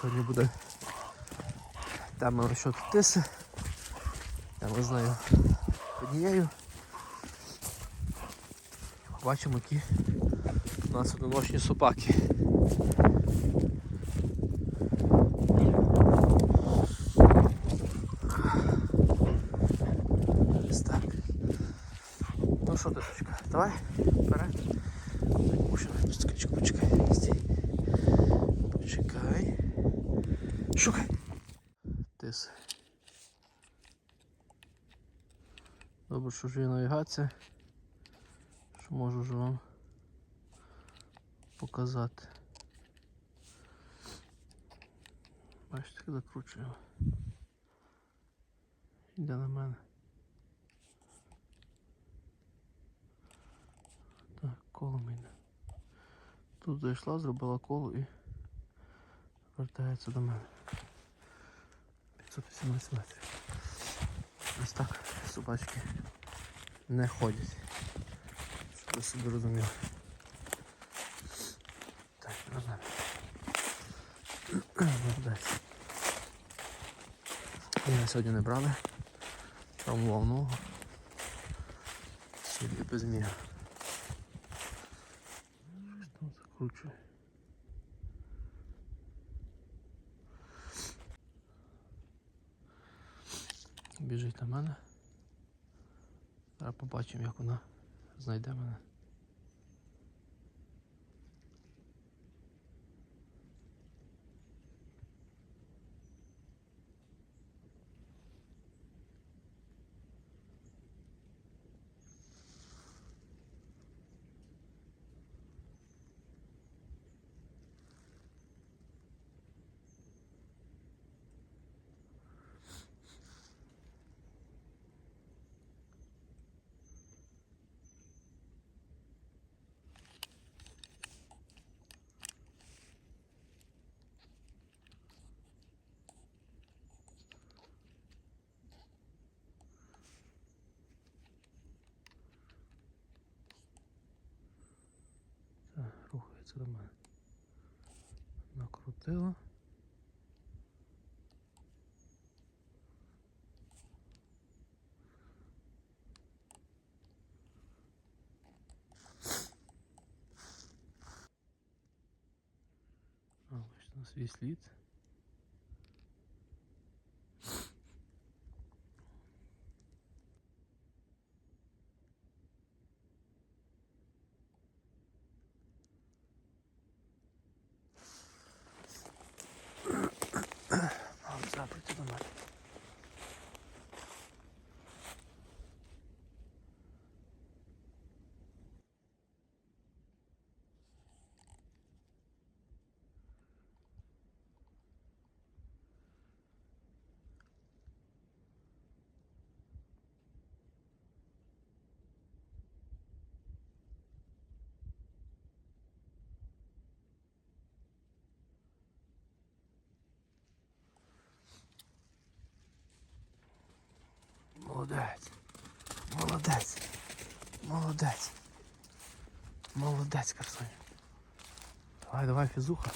сьогодні буде тема що тиси. Я ми з нею однією. Бачимо, які у нас одиночні собаки. Ну що, дочка, давай, вперед. Мушу, почекай, Добре, що ж є навігація. Що можу вже вам показати. Бачите, як закручую. Йде на мене. Так, коло мене. Тут зайшла, зробила коло і вертається до мене. 518 метрів. Ось так собачки не ходять. Щоб ви собі розуміли. Так. Молодець. Мене сьогодні не брали. Травмував ногу. Сьогодні без міга. Щось там закручує. Біжить на мене. Зараз побачимо, як вона знайде мене. Так, рухається до мене. Накрутила. А, бачите, на свій слід. Мав запити до мене. Молодець. Молодець. Молодець. Молодець, красуня. Давай, давай, фізуха.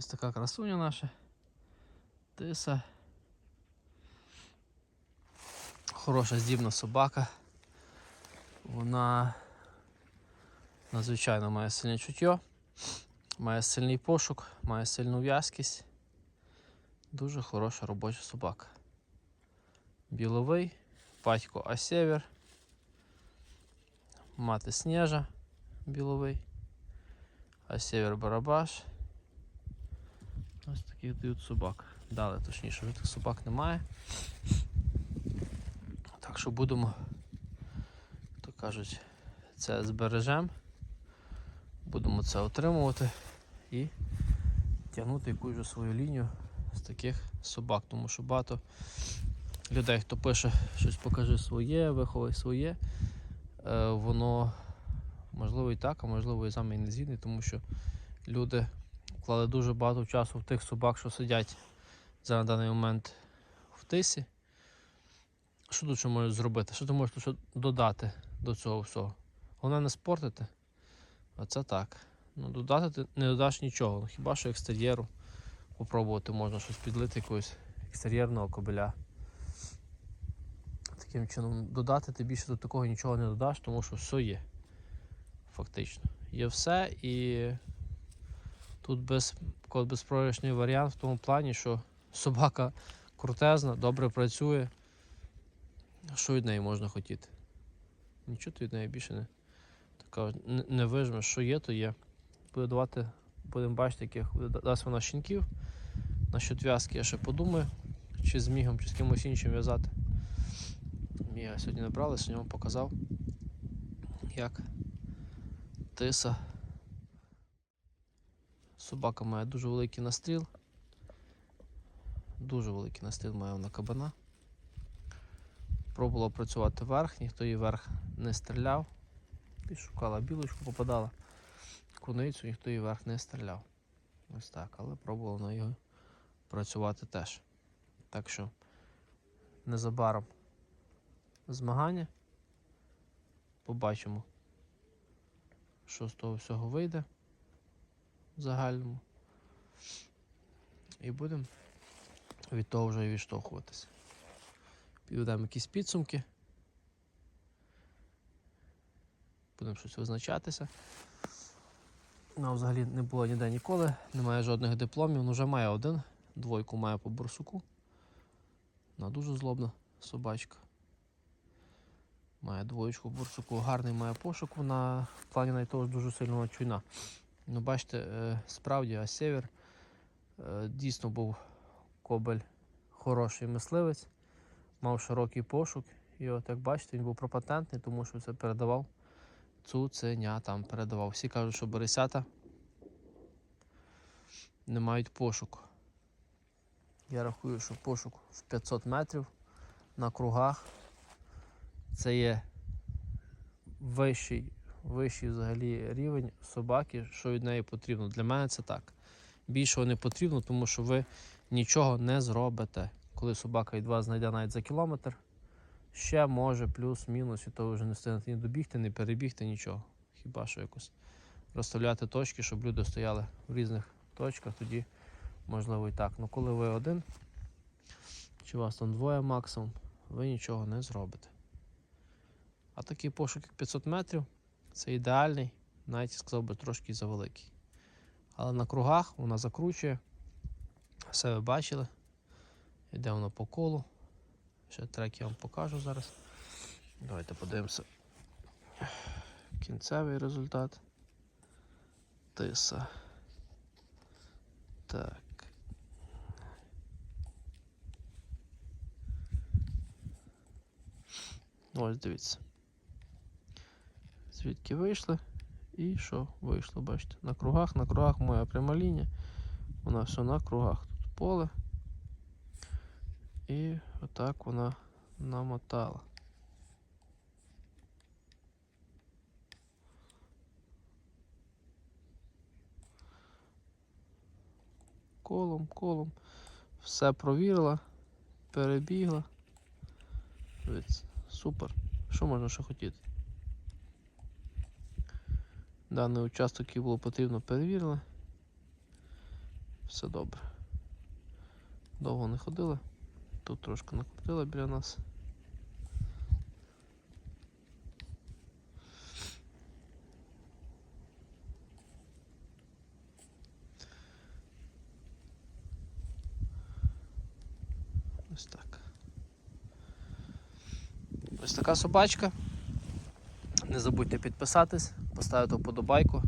Ось така красуня наша. Тиса. Хороша здібна собака. Вона надзвичайно має сильне чуття, має сильний пошук, має сильну в'язкість. Дуже хороша робоча собака. Біловий, батько Асєвер, мати Снежа біловий. а сєвєр барабаш. Ось таких дають собак. Дали точніше, вже тих собак немає. Так що будемо, то кажуть, це збережемо. Будемо це отримувати і тягнути якусь вже свою лінію з таких собак, тому що багато людей, хто пише щось покажи своє, виховай своє, е, воно можливо і так, а можливо і саме і не згідний, тому що люди вклали дуже багато часу в тих собак, що сидять зараз на даний момент в тисі. Що тут ще можеш зробити? Що ти можеш тут додати до цього всього? Головне не спортити. А це так. Ну, додати ти не додаш нічого. Ну, хіба що екстер'єру попробувати можна щось підлити якогось екстер'єрного кобеля. Таким чином, додати ти більше до такого нічого не додаш, тому що все є. Фактично. Є все і тут без, безпрограшний варіант в тому плані, що собака крутезна, добре працює. Що від неї можна хотіти? Нічого ти від неї більше не, така, не, не вижмеш, що є, то є. Буде давати, будемо бачити, яких дасть вона щенків. Насчет в'язки я ще подумаю, чи з мігом, чи з кимось іншим в'язати. Міга сьогодні набрали, сьогодні вам показав, як тиса. Собака має дуже великий настріл. Дуже великий настріл має вона кабана. Пробувала працювати верх, ніхто її верх не стріляв. І шукала білочку, попадала. Куницю, ніхто її верх не стріляв. Ось так, але пробувала на його працювати теж. Так що незабаром змагання. Побачимо, що з того всього вийде загальному. І будемо від того вже відштовхуватися. Підведемо якісь підсумки. Будемо щось визначатися. Вона взагалі не було ніде ніколи, немає жодних дипломів, ну вже має один, двойку має по борсуку. Вона дуже злобна собачка. Має двоєчку борсуку, гарний має пошук, вона в плані навіть того дуже сильно чуйна. Ну, бачите, е, справді, а север е, дійсно був кобель хороший мисливець, мав широкий пошук. І от як бачите, він був пропатентний, тому що це передавав цуценя там передавав. Всі кажуть, що борисята не мають пошук. Я рахую, що пошук в 500 метрів на кругах це є вищий, вищий взагалі рівень собаки, що від неї потрібно. Для мене це так. Більшого не потрібно, тому що ви нічого не зробите. Коли собака від вас знайде навіть за кілометр, ще може плюс-мінус, і то ви вже не встигнете ні добігти, ні перебігти, нічого. Хіба що якось розставляти точки, щоб люди стояли в різних точках, тоді можливо і так. Ну коли ви один, чи вас там двоє максимум, ви нічого не зробите. А такий пошук, як 500 метрів, це ідеальний, навіть сказав би трошки завеликий. Але на кругах вона закручує. Все ви бачили. Йде воно по колу. Ще трек я вам покажу зараз. Давайте подивимося. Кінцевий результат. Тиса. Так. Ось дивіться. Звідки вийшли і що вийшло, бачите? На кругах, на кругах моя пряма лінія. Вона все на кругах. Тут поле. І отак вона намотала. Колом, колом. Все провірила, перебігла. Дивіться, супер. Що можна ще хотіти? Даний участок, який було потрібно, перевірили. Все добре. Довго не ходила. Тут трошки накрутила біля нас. Ось так. Ось така собачка. Не забудьте підписатись, поставити вподобайку.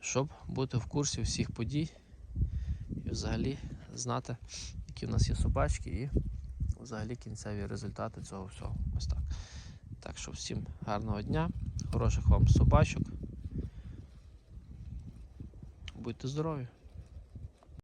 щоб бути в курсі всіх подій і взагалі знати, які в нас є собачки і взагалі кінцеві результати цього всього. Ось так. Так що всім гарного дня, хороших вам собачок. Будьте здорові!